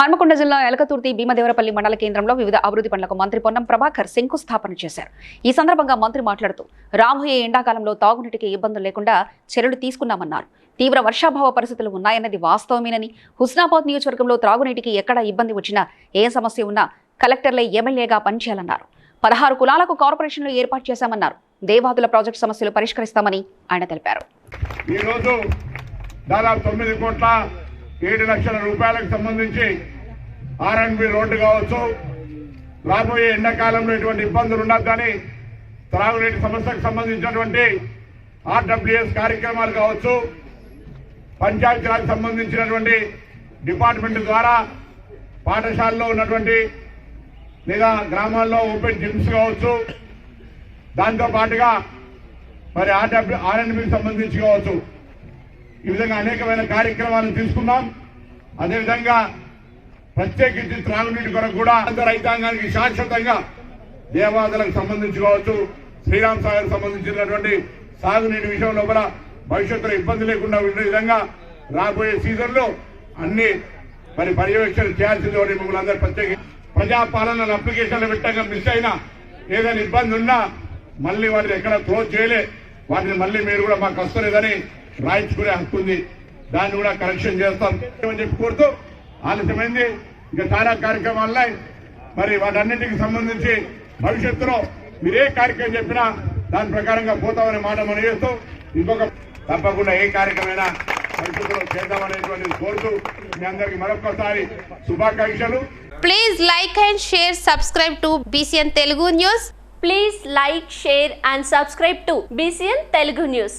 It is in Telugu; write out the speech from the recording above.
హన్మకొండ జిల్లా ఎలకతుర్తి భీమదేవరపల్లి మండల కేంద్రంలో వివిధ అభివృద్ధి పనులకు మంత్రి పొన్నం ప్రభాకర్ శంకుస్థాపన చేశారు. ఈ సందర్భంగా మంత్రి మాట్లాడుతూ రాబోయే ఎండాకాలంలో తాగునీటికి ఇబ్బందులు లేకుండా చర్యలు తీసుకున్నామన్నారు తీవ్ర వర్షాభావ పరిస్థితులు ఉన్నాయన్నది వాస్తవమేనని హుస్నాబాద్ నియోజకవర్గంలో త్రాగునీటికి ఎక్కడ ఇబ్బంది వచ్చినా ఏ సమస్య ఉన్నా కలెక్టర్లే ఎమ్మెల్యేగా పనిచేయాలన్నారు. పదహారు కులాలకు కార్పొరేషన్లు ఏర్పాటు చేశామన్నారు. దేవాదుల ప్రాజెక్టు సమస్యలు పరిష్కరిస్తామని ఆయన తెలిపారు. ఏడు లక్షల రూపాయలకు సంబంధించి ఆర్ఎండ్బి రోడ్డు కావచ్చు రాబోయే ఎండాకాలంలో ఎటువంటి ఇబ్బందులు ఉండద్దని త్రాగునీటి సమస్యకు సంబంధించినటువంటి ఆర్డబ్ల్యూఎస్ కార్యక్రమాలు కావచ్చు పంచాయతీరాజ్ సంబంధించినటువంటి డిపార్ట్మెంట్ ద్వారా పాఠశాలలో ఉన్నటువంటి లేదా గ్రామాల్లో ఓపెన్ జిమ్స్ కావచ్చు దాంతో పాటుగా మరి ఆర్డబ్ల్యూ ఆర్ఎండ్బికి సంబంధించి కావచ్చు. ఈ విధంగా అనేకమైన కార్యక్రమాలను తీసుకున్నాం. అదేవిధంగా ప్రత్యేకించి త్రాగునీటి కొరకు కూడా రైతాంగానికి శాశ్వతంగా దేవాదులకు సంబంధించి కావచ్చు శ్రీరామ్ సాగర్ సంబంధించినటువంటి సాగునీటి విషయంలో కూడా భవిష్యత్తులో ఇబ్బంది లేకుండా ఉండే విధంగా రాబోయే సీజన్లో అన్ని మరి పర్యవేక్షణ చేయాల్సింది మిమ్మల్ని అందరూ ప్రత్యేక ప్రజాపాలన అప్లికేషన్లు పెట్టగా మిస్ అయినా ఏదైనా ఇబ్బంది ఉన్నా మళ్ళీ వాటిని ఎక్కడ క్లోజ్ చేయలే. వాటిని మళ్ళీ మీరు కూడా మాకు వస్తలేదని రాయించుకునే హక్కు ఉంది. దాన్ని కూడా కరెక్షన్ చేస్తాం అని చెప్పి కోరుతూ ఆలస్యమైంది. ఇంకా చాలా కార్యక్రమాలు మరి వాటన్నింటికి సంబంధించి భవిష్యత్తులో మీరు ఏ కార్యక్రమం చెప్పినా దాని ప్రకారంగా పోతామనే మాట మనం చేస్తూ ఇంకొక తప్పకుండా ఏ కార్యక్రమైనా భవిష్యత్తులో చేద్దామనేటువంటిది కోరుతూ మీ అందరికి మరొకసారి శుభాకాంక్షలు. Please like and share subscribe to BCN Telugu news please like share and subscribe to BCN Telugu news